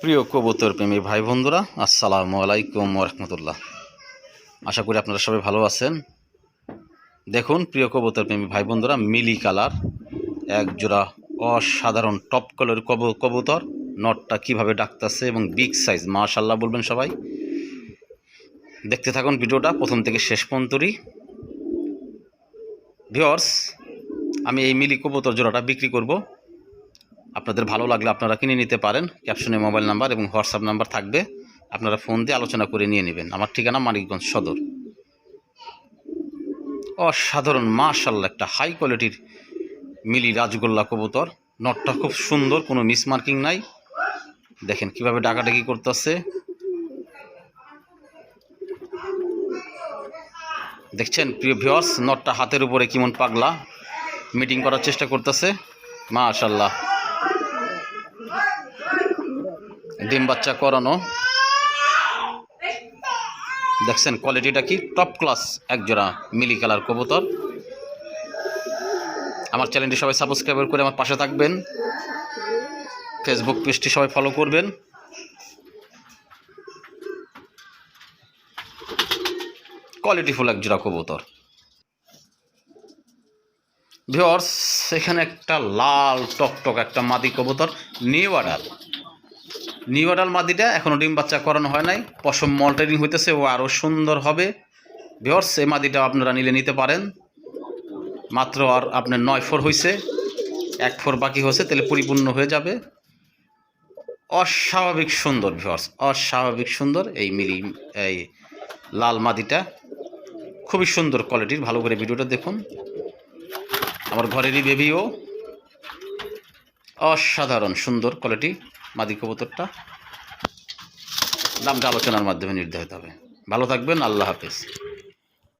প্রিয় কবুতর প্রেমী ভাই বন্ধুরা, আসসালামু আলাইকুম রহমতুল্লাহ। আশা করি আপনারা সবাই ভালো আছেন। দেখুন, প্রিয় কবুতর প্রেমী ভাই বন্ধুরা, মিলি কালার, এক জোড়া অসাধারণ টপ কালার কব, কবুতর। নটটা কীভাবে ডাকতেছে এবং বিগ সাইজ মাশাল্লাহ বলবেন সবাই। দেখতে থাকুন ভিডিওটা, প্রথম থেকে শেষ পর্যন্তই। ভিওর্স আমি এই মিলি কবুতর জোড়াটা বিক্রি করব। আপনাদের ভালো লাগলে আপনারা কিনে নিতে পারেন। ক্যাপশনে মোবাইল নাম্বার এবং হোয়াটসঅ্যাপ নাম্বার থাকবে। আপনারা ফোন দিয়ে আলোচনা করে নিয়ে নেবেন। আমার ঠিকানা মানিকগঞ্জ সদর। অসাধারণ মাশাল্লাহ একটা হাই কোয়ালিটির মিলি রাজগোল্লা কবুতর। নটটা খুব সুন্দর, কোনো মিসমার্কিং নাই। দেখেন কীভাবে ডাকাডাকি করতেছে। দেখছেন, প্রিয় ভিওয়ার্স নটটা হাতের উপরে কেমন পাগলা। মিটিং করার চেষ্টা করতেছে। মাশাল্লাহ ডিম বাচ্চা করানো। দেখছেন কোয়ালিটিটা কি? টপ ক্লাস এক জোড়া মিলি কালার কবুতর। আমার চ্যানেলটি সবাই সাবস্ক্রাইব করে আমার পাশে থাকবেন। ফেসবুক পেজটি সবাই ফলো করবেন। কোয়ালিটিফুল এক জোড়া কবুতর। ভিওর্স এখানে একটা লাল টকটক একটা মাদি কবুতর নিউ আডাল নিউ আডাল মাদিটা এখনও ডিম বাচ্চা করানো হয় নাই। পশম মল্টারিং হইতেছে, ও আরও সুন্দর হবে। ভিওর্স এই মাদিটা আপনারা নিলে নিতে পারেন। মাত্র আর আপনার নয় ফোর হয়েছে এক ফোর বাকি হয়েছে, তাহলে পরিপূর্ণ হয়ে যাবে। অস্বাভাবিক সুন্দর ভিওর্স অস্বাভাবিক সুন্দর এই মিলি, এই লাল মাদিটা। খুবই সুন্দর কোয়ালিটির ভালো করে ভিডিওটা দেখুন। আমার ঘরেরই বেবিও অসাধারণ সুন্দর কোয়ালিটি মাদি কবুতরটা। দামটা আলোচনার মাধ্যমে নির্ধারিত হবে। ভালো থাকবেন আল্লাহ হাফেজ।